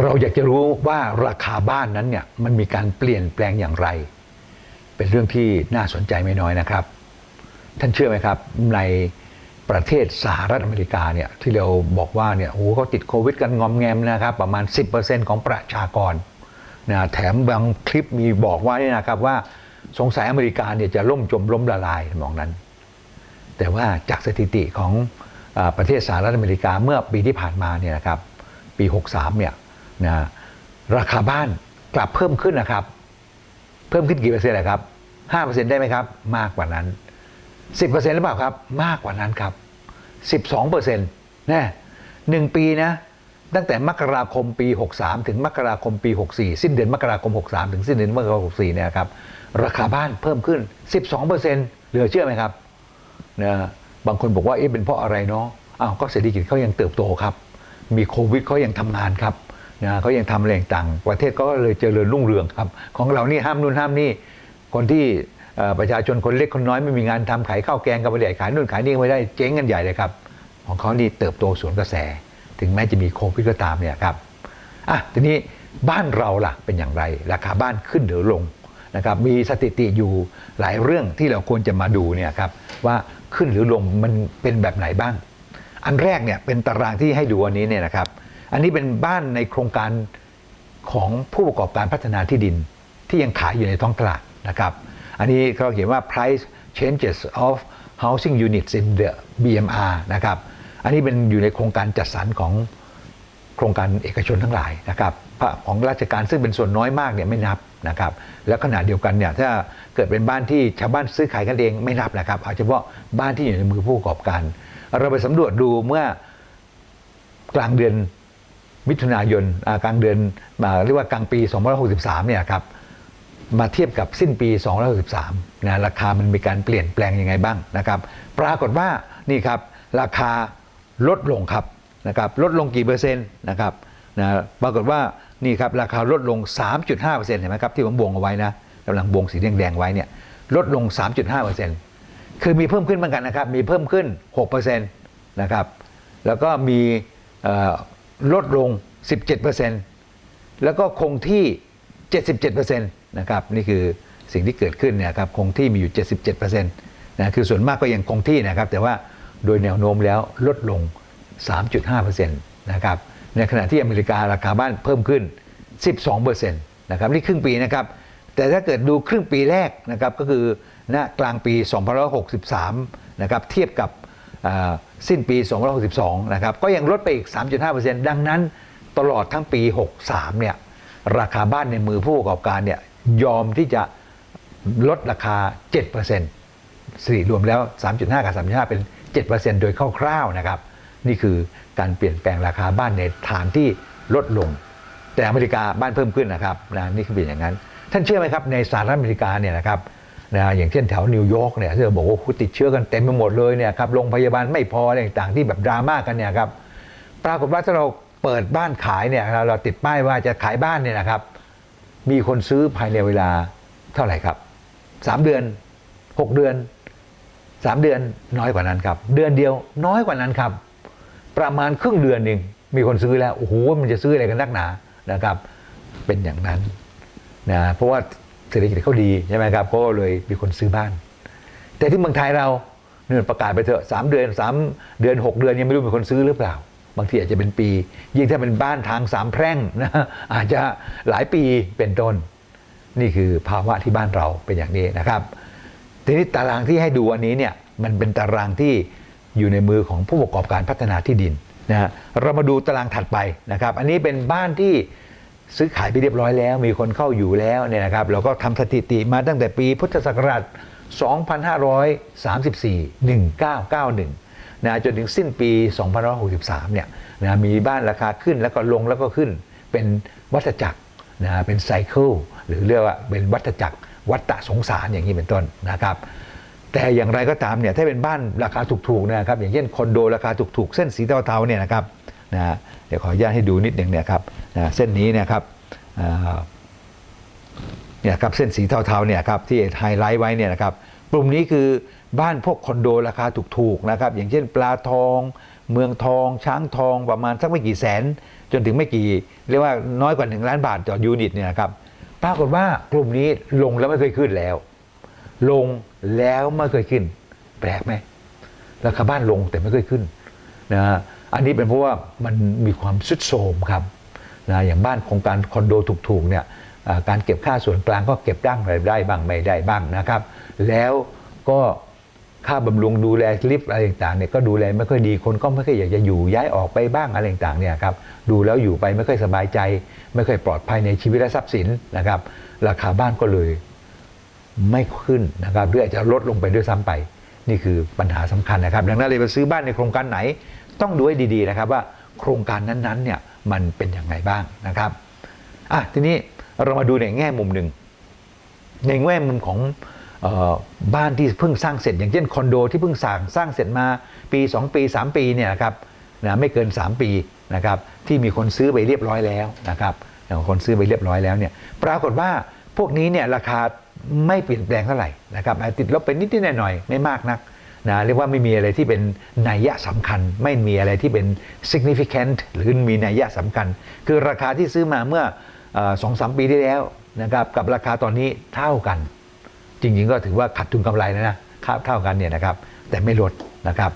เราอยากจะรู้ว่าราคาบ้านนั้นเนี่ยมันมีการเปลี่ยนแปลงอย่างไร เป็นเรื่องที่น่าสนใจไม่น้อยนะครับ ท่านเชื่อไหมครับ ในประเทศสหรัฐอเมริกาเนี่ยที่เราบอกว่าเนี่ยโอ้โหเขาติดโควิดกันงอมแงมนะครับ ประมาณ 10%ของประชากรนะแถมบางคลิปมีบอกว่านี่นะครับว่าสงสัยอเมริกาเนี่ยจะล่มจมล้มละลายมองนั้น แต่ว่าจากสถิติของอประเทศสหรัฐอเมริกาเมื่อปีที่ผ่านมาเนี่ยนะครับปี 63เนี่ย นะราคาบ้านกลับเพิ่มขึ้นนะครับ เพิ่มขึ้นกี่เปอร์เซ็นต์นะครับห้าเปอร์เซ็นต์ได้ไหมครับ มากกว่านั้นสิบเปอร์เซ็นต์หรือเปล่าครับ มากกว่านั้นครับสิบสองเปอร์เซ็นต์น่หนึ่งปีนะ ตั้งแต่มกราคมปี 63 ถึงมกราคมปี 64 สิ้นเดือนมกราคม 63 ถึงสิ้นเดือนมกราคม 64 เนี่ยครับ ราคาบ้านเพิ่มขึ้น 12เปอร์เซ็นต์เหลือเชื่อไหมครับนะบางคนบอกว่าเอ๊ะเป็นเพราะอะไรเนาะอ้าวก็เศรษฐกิจเขายังเติบโตครับ มีโควิดเขายังทำงานครับ นะเขายังทำอะไรต่างประเทศก็เลยเจริญรุ่งเรืองครับ ของเรานี่ห้ามนู่นห้ามนี่ คนที่เอ่อประชาชนคนเล็กคนน้อยไม่มีงานทำขายข้าวแกงก็ไม่ได้ขายนู่นขายนี่ก็ไม่ได้เจ๊งกันใหญ่เลยครับ ของเขานี่เติบโตสวนกระแส ถึงแม้จะมีโควิดก็ตามเนี่ยครับอะทีนี้บ้านเราล่ะเป็นอย่างไร ราคาบ้านขึ้นหรือลงนะครับมีสถิติอยู่หลายเรื่องที่เราควรจะมาดูเนี่ยครับว่าขึ้นหรือลงมันเป็นแบบไหนบ้าง อันแรกเนี่ยเป็นตารางที่ให้ดูอันนี้เนี่ยนะครับ อันนี้เป็นบ้านในโครงการของผู้ประกอบการพัฒนาที่ดินที่ยังขายอยู่ในท้องตลาดนะครับ อันนี้เขาเขียนว่า price changes of housing units in the BMR นะครับ อันนี้เป็นอยู่ในโครงการจัดสรรของโครงการเอกชนทั้งหลายนะครับของราชการซึ่งเป็นส่วนน้อยมากเนี่ยไม่นับนะครับ แล้วขณะเดียวกันเนี่ยถ้าเกิดเป็นบ้านที่ชาวบ้านซื้อขายกันเองไม่นับนะครับเอาเฉพาะบ้านที่อยู่ในมือผู้ประกอบการ เราไปสำรวจดูเมื่อกลางเดือน มิถุนายนกลางเดือนเรียกว่ากลางปี 2563 เนี่ยครับมาเทียบกับสิ้นปี 2563 นะราคามันมีการเปลี่ยนแปลงยังไงบ้างนะครับ ปรากฏว่านี่ครับราคาลดลงครับนะครับลดลงกี่เปอร์เซ็นต์นะครับนะปรากฏว่านี่ครับราคาลดลง 3.5%เห็นไหมครับที่ผมบวงเอาไว้นะกำลังบวงสีแดงๆไว้เนี่ยลดลง 3.5%คือมีเพิ่มขึ้นเหมือนกันนะครับ มีเพิ่มขึ้น 6%นะครับแล้วก็มี ลดลง 17%แล้วก็คงที่ 77%นะครับนี่คือสิ่งที่เกิดขึ้นเนี่ยครับคงที่มีอยู่ 77%นะคือส่วนมากก็ยังคงที่นะครับ แต่ว่าโดยแนวโน้มแล้วลดลง 3.5%นะครับในขณะที่อเมริการาคาบ้านเพิ่มขึ้น 12%นะครับนี่ครึ่งปีนะครับ แต่ถ้าเกิดดูครึ่งปีแรกนะครับก็คือณกลางปี 2563 นะครับเทียบกับ สิ้นปี 2562 นะครับ ก็ยังลดไปอีก 3.5%ดังนั้นตลอดทั้งปี 63 เนี่ย ราคาบ้านในมือผู้ประกอบการเนี่ย ยอมที่จะลดราคา 7%สี่รวมแล้ว 3.5 กับ 3.5 เป็น 7%โดยคร่าวๆ นะครับ นี่คือการเปลี่ยนแปลงราคาบ้านในฐานที่ลดลง แต่อเมริกาบ้านเพิ่มขึ้นนะครับนะนี่คือเป็นอย่างนั้น ท่านเชื่อไหมครับในสหรัฐอเมริกาเนี่ยนะครับ นะอย่างเช่นแถวนิวยอร์กเนี่ยที่เราบอกว่าติดเชื้อกันเต็มไปหมดเลยเนี่ยครับโรงพยาบาลไม่พออะไรต่างๆที่แบบดราม่ากันเนี่ยครับปรากฏว่าถ้าเราเปิดบ้านขายเนี่ยเราเราติดป้ายว่าจะขายบ้านเนี่ยนะครับ มีคนซื้อภายในเวลาเท่าไหร่ครับสามเดือนหกเดือนสามเดือนน้อยกว่านั้นครับ เดือนเดียวน้อยกว่านั้นครับ ประมาณครึ่งเดือนเองมีคนซื้อแล้วโอ้โหมันจะซื้ออะไรกันนักหนานะครับ เป็นอย่างนั้นนะเพราะว่า ศรษฐกิจเขาดีใช่ไหมครับก็เลยมีคนซื้อบ้าน แต่ที่เมืองไทยเราเนี่ยประกาศไปเถอะสามเดือนสามเดือนหกเดือนยังไม่รู้มีคนซื้อหรือเปล่า บางทีอาจจะเป็นปี ยิ่งถ้าเป็นบ้านทางสามแพร่งนะอาจจะหลายปีเป็นต้น นี่คือภาวะที่บ้านเราเป็นอย่างนี้นะครับ ทีนี้ตารางที่ให้ดูอันนี้เนี่ยมันเป็นตารางที่อยู่ในมือของผู้ประกอบการพัฒนาที่ดินนะฮะเรามาดูตารางถัดไปนะครับ อันนี้เป็นบ้านที่ ซื้อขายไปเรียบร้อยแล้ว มีคนเข้าอยู่แล้วเนี่ยนะครับเราก็ทำสถิติมาตั้งแต่ปีพุทธศักราช 2534 1991นะจนถึงสิ้นปี2563เนี่ยนะมีบ้านราคาขึ้นแล้วก็ลงแล้วก็ขึ้นเป็นวัฏจักรนะเป็นไซเคิลหรือเรียกว่าเป็นวัฏจักรวัฏสงสารอย่างนี้เป็นต้นนะครับแต่อย่างไรก็ตามเนี่ยถ้าเป็นบ้านราคาถูกๆนะครับอย่างเช่นคอนโดราคาถูกๆเส้นสีเทาๆเนี่ยนะครับ นะเดี๋ยวขออนุญาตให้ดูนิดหนึ่งเนี่ยครับนะเส้นนี้เนะครับเนี่ยครับเส้นสีเทาๆเนี่ยครับที่ไฮไลท์ไว้เนี่ยนะครับกลุ่มนี้คือบ้านพวกคอนโดราคาถูกๆนะครับอย่างเช่นปลาทอง เมืองทอง ช้างทองประมาณสักไม่กี่แสน จนถึงไม่กี่ เรียกว่าน้อยกว่า 1 ล้านบาทต่อยูนิตเนี่ยครับปรากฏว่ากลุ่มนี้ลงแล้วไม่เคยขึ้นแล้ว ลงแล้วไม่เคยขึ้น แปลกไหมราคาบ้านลงแต่ไม่เคยขึ้นนะฮะ อันนี้เป็นเพราะว่ามันมีความสุดโทมครับนะอย่างบ้านโครงการคอนโดถูกๆเนี่ยการเก็บค่าส่วนกลางก็เก็บดั้งอะไรได้บ้างไม่ได้บ้างนะครับ แล้วก็ค่าบำรุงดูแลลิฟต์อะไรต่างๆเนี่ยก็ดูแลไม่ค่อยดีคนก็ไม่ค่อยอยากจะอยู่ย้ายออกไปบ้างอะไรต่างๆเนี่ยครับดูแล้วอยู่ไปไม่ค่อยสบายใจ ไม่ค่อยปลอดภัยในชีวิตและทรัพย์สินนะครับ ราคาบ้านก็เลยไม่ขึ้นนะครับหรืออาจจะลดลงไปด้วยซ้ำไป นี่คือปัญหาสำคัญนะครับ ดังนั้นเลยไปซื้อบ้านในโครงการไหน ต้องดูให้ดีๆนะครับว่าโครงการนั้นๆเนี่ยมันเป็นอย่างไรบ้างนะครับอะทีนี้เรามาดูในแง่มุมหนึ่งในแง่มุมของออบ้านที่เพิ่งสร้างเสร็จ อย่างเช่นคอนโดที่เพิ่งสร้างสร้างเสร็จมาปี 2 ปี 3 ปีเนี่ยนะครับนะไม่เกิน 3 ปีนะครับที่มีคนซื้อไปเรียบร้อยแล้วนะครับองคนซื้อไปเรียบร้อยแล้วเนี่ยปรากฏว่าพวกนี้เนี่ยราคาไม่เปลี่ยนแปลงเท่าไหร่นะครับอาจติดลบไปนิดๆหน่อยๆไม่มากนัก นะเรียกว่าไม่มีอะไรที่เป็นนัยยะสำคัญ ไม่มีอะไรที่เป็น significant หรือมีนัยยะสำคัญ คือราคาที่ซื้อมาเมื่อสองสามปีที่แล้วนะครับกับราคาตอนนี้เท่ากัน จริงๆก็ถือว่าขาดทุนกำไรแล้วนะครับเท่ากันเนี่ยนะครับแต่ไม่ลดนะครับ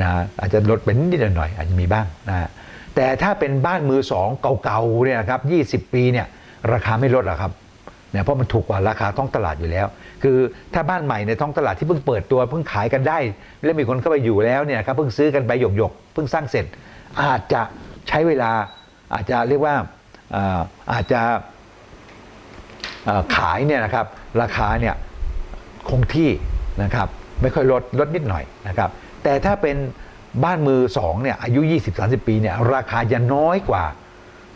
นะอาจจะลดเป็นนิดหน่อยอาจจะมีบ้างนะฮะแต่ถ้าเป็นบ้านมือสองเก่าๆเนี่ยนะครับ20 ปีเนี่ยราคาไม่ลดหรอกครับ เนี่ยเพราะมันถูกกว่าราคาท้องตลาดอยู่แล้ว คือถ้าบ้านใหม่ในท้องตลาดที่เพิ่งเปิดตัวเพิ่งขายกันได้ แล้วมีคนเข้าไปอยู่แล้วเนี่ยครับเพิ่งซื้อกันไปหยกๆเพิ่งสร้างเสร็จ อาจจะใช้เวลาอาจจะเรียกว่าอาจจะขายเนี่ยนะครับราคาเนี่ยคงที่นะครับไม่ค่อยลดลดนิดหน่อยนะครับแต่ถ้าเป็นบ้านมือสองเนี่ยอายุ 20-30 ปีเนี่ยราคาจะน้อยกว่า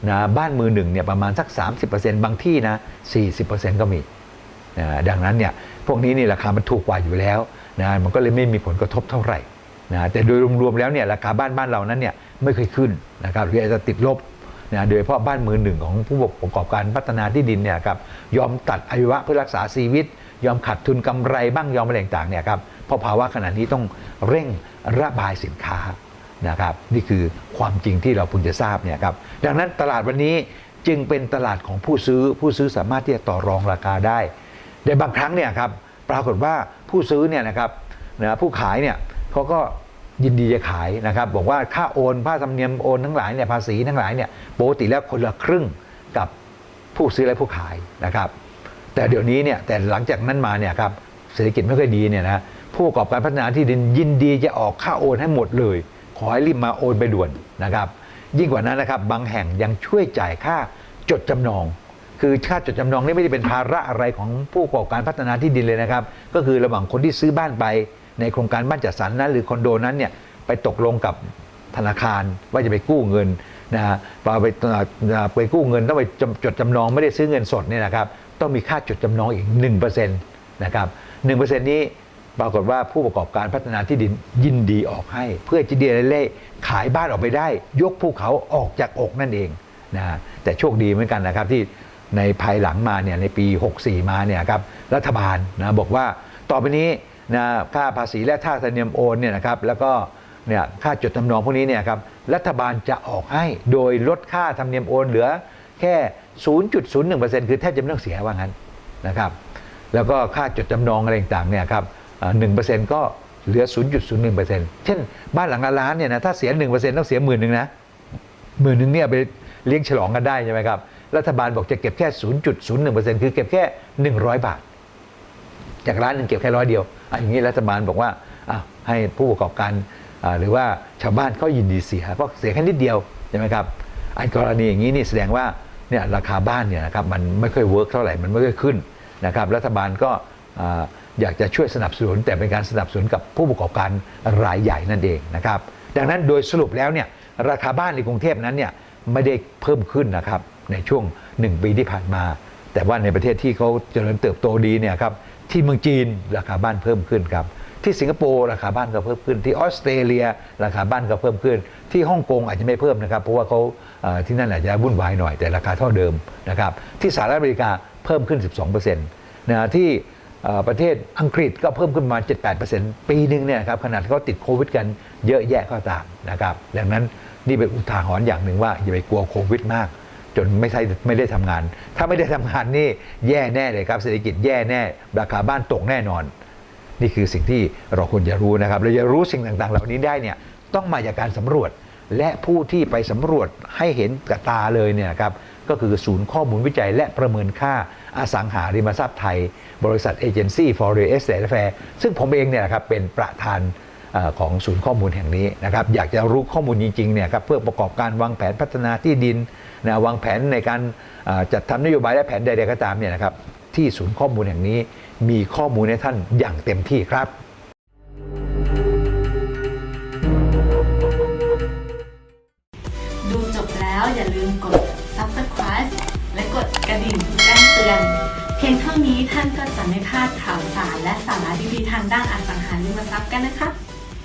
นะบ้านมือหนึ่งเนี่ยประมาณสัก 30%บางที่นะ40%ก็มีนะดังนั้นเนี่ยพวกนี้นี่ราคามันถูกกว่าอยู่แล้วนะมันก็เลยไม่มีผลกระทบเท่าไหร่นะแต่โดยรวมๆแล้วเนี่ยราคาบ้านบ้านเรานั้นเนี่ยไม่เคยขึ้นนะครับหรืออาจจะติดลบนะโดยเฉพาะบ้านมือหนึ่งของผู้ประกอบการพัฒนาที่ดินเนี่ยครับยอมตัดอายุวะเพื่อรักษาชีวิต ยอมขาดทุนกำไรบ้างยอมอะไรต่างๆเนี่ยครับเพราะภาวะขณะนี้ต้องเร่งระบายสินค้า นะครับนี่คือความจริงที่เราพึงจะทราบเนี่ยครับดังนั้นตลาดวันนี้จึงเป็นตลาดของผู้ซื้อผู้ซื้อสามารถที่จะต่อรองราคาได้แต่บางครั้งเนี่ยครับปรากฏว่าผู้ซื้อเนี่ยนะครับนะผู้ขายเนี่ยเขาก็ยินดีจะขายนะครับ บอกว่าค่าโอนค่าธรรมเนียมโอนทั้งหลายเนี่ยภาษีทั้งหลายเนี่ยปกติแล้วคนละครึ่งกับผู้ซื้อและผู้ขายนะครับ แต่เดี๋ยวนี้เนี่ยแต่หลังจากนั้นมาเนี่ยครับเศรษฐกิจไม่ค่อยดีเนี่ยนะผู้ประกอบการพัฒนาที่ดินยินดีจะออกค่าโอนให้หมดเลย ขอให้รีบมาโอนไปด่วนนะครับ ยิ่งกว่านั้นนะครับ บางแห่งยังช่วยจ่ายค่าจดจำนอง คือค่าจดจำนองนี่ไม่ได้เป็นภาระอะไรของผู้ประกอบการพัฒนาที่ดินเลยนะครับ ก็คือระหว่างคนที่ซื้อบ้านไปในโครงการบ้านจัดสรรนั้น หรือคอนโดนั้นเนี่ยไปตกลงกับธนาคารว่าจะไปกู้เงินนะฮะพอไปไปกู้เงินต้องไปจำจดจำนองไม่ได้ซื้อเงินสดเนี่ยนะครับ ต้องมีค่าจดจำนองอีก 1%นะครับ1%นี้ ปรากฏว่าผู้ประกอบการพัฒนาที่ดินยินดีออกให้ เพื่อจะเดียเล่ขายบ้านออกไปได้ ยกภูเขาออกจากอกนั่นเองนะฮะแต่โชคดีเหมือนกันนะครับที่ในภายหลังมาเนี่ยในปี 64 มาเนี่ยครับรัฐบาลนะบอกว่าต่อไปนี้นะค่าภาษีและค่าธรรมเนียมโอนเนี่ยนะครับแล้วก็เนี่ยค่าจดจำนองพวกนี้เนี่ยครับรัฐบาลจะออกให้โดยลดค่าธรรมเนียมโอนเหลือแค่ 0.01%คือแทบจะไม่ต้องเสียว่างั้นนะครับแล้วก็ค่าจดจำนองอะไรต่างๆเนี่ยครับ หนึ่งเปอร์เซ็นต์ก็เหลือ0.01%เปอร์เซ็นต์เช่นบ้านหลังละล้านเนี่ยนะถ้าเสีย1%ต้องเสียหมื่นหนึ่งนะหมื่นหนึ่งเนี่ยไปเลี้ยงฉลองกันได้ใช่ไหมครับ รัฐบาลบอกจะเก็บแค่0.01%คือเก็บแค่100บาท จากร้านหนึ่งเก็บแค่ร้อยเดียวอะอย่างนี้รัฐบาลบอกว่าอะให้ผู้ประกอบการอ่าหรือว่าชาวบ้านเขายินดีเสียเพราะเสียแค่นิดเดียวใช่ไหมครับไอ้กรณีอย่างนี้นี่แสดงว่าเนี่ยราคาบ้านเนี่ยนะครับมันไม่ค่อยเวิร์กเท่าไหร่มันไม่ค่อยขึ้นนะครับรัฐบาลก็ อยากจะช่วยสนับสนุน แต่เป็นการสนับสนุนกับผู้ประกอบการรายใหญ่นั่นเองนะครับ ดังนั้นโดยสรุปแล้วเนี่ยราคาบ้านในกรุงเทพนั้นเนี่ยไม่ได้เพิ่มขึ้นนะครับในช่วง 1 ปีที่ผ่านมา แต่ว่าในประเทศที่เขาเจริญเติบโตดีเนี่ยครับที่เมืองจีนราคาบ้านเพิ่มขึ้นครับที่สิงคโปร์ราคาบ้านก็เพิ่มขึ้นที่ออสเตรเลีย ราคาบ้านก็เพิ่มขึ้น ที่ฮ่องกงอาจจะไม่เพิ่มนะครับ เพราะว่าเขาที่นั่นอาจจะวุ่นวายหน่อยแต่ราคาเท่าเดิมนะครับที่สหรัฐอเมริกาเพิ่มขึ้น 12%นะที่เอ่อ ประเทศอังกฤษก็เพิ่มขึ้นมา 7-8%ปีหนึ่งเนี่ยครับขนาดเขาติดโควิดกันเยอะแยะก็ตามนะครับดังนั้นนี่เป็นอุทาหรณ์อย่างหนึ่งว่าอย่าไปกลัวโควิดมาก จนไม่ใช่ไม่ได้ทำงาน ถ้าไม่ได้ทำงานนี่แย่แน่เลยครับเศรษฐกิจแย่แน่ ราคาบ้านตกแน่นอน นี่คือสิ่งที่เราควรจะรู้นะครับเราจะรู้สิ่งต่างๆ เหล่านี้ได้เนี่ยต้องมาจากการสำรวจและผู้ที่ไปสำรวจให้เห็นกับตาเลยเนี่ยครับ ก็คือศูนย์ข้อมูลวิจัยและประเมินค่าอสังหาริมทรัพย์ไทย บริษัทเอเจนซี่ for real estate affair ซึ่งผมเองเนี่ยนะครับเป็นประธานอของศูนย์ข้อมูลแห่งนี้นะครับอยากจะรู้ข้อมูลจริงๆเนี่ยครับเพื่อประกอบการวางแผนพัฒนาที่ดินนะวางแผนในการจัดทำนโยบายและแผนใดๆก็ตามเนี่ยนะครับที่ศูนย์ข้อมูลแห่งนี้มีข้อมูลให้ท่านอย่างเต็มที่ครับ กันนะคะ